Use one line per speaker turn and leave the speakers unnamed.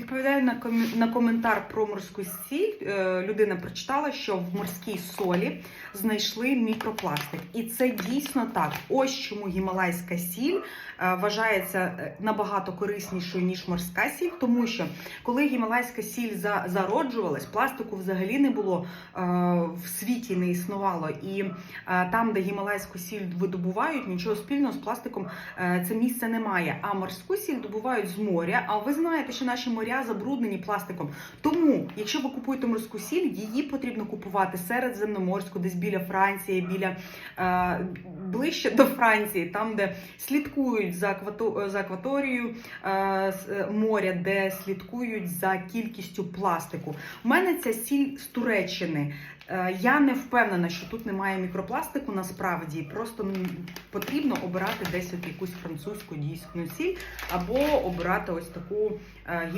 Відповідаю на комі- на коментар про морську сіль. Е, Людина прочитала, що в морській солі знайшли мікропластик, і це дійсно так. Ось чому гімалайська сіль е, вважається е, набагато кориснішою ніж морська сіль, тому що коли гімалайська сіль за- зароджувалась, пластику взагалі не було е, в світі не існувало. І е, там, де гімалайську сіль видобувають, нічого спільного з пластиком е, це місце немає. А морську сіль добувають з моря. А ви знаєте, що наші моря забруднені пластиком. Тому, якщо ви купуєте морську сіль, її потрібно купувати середземноморську, десь біля Франції, біля е, ближче до Франції, там, де слідкують за, аквато, за акваторією е, е, моря, де слідкують за кількістю пластику. У мене ця сіль з Туреччини. Е, Я не впевнена, що тут немає мікропластику. Насправді просто потрібно обирати десь от якусь французьку дійсну сіль або обирати ось таку е,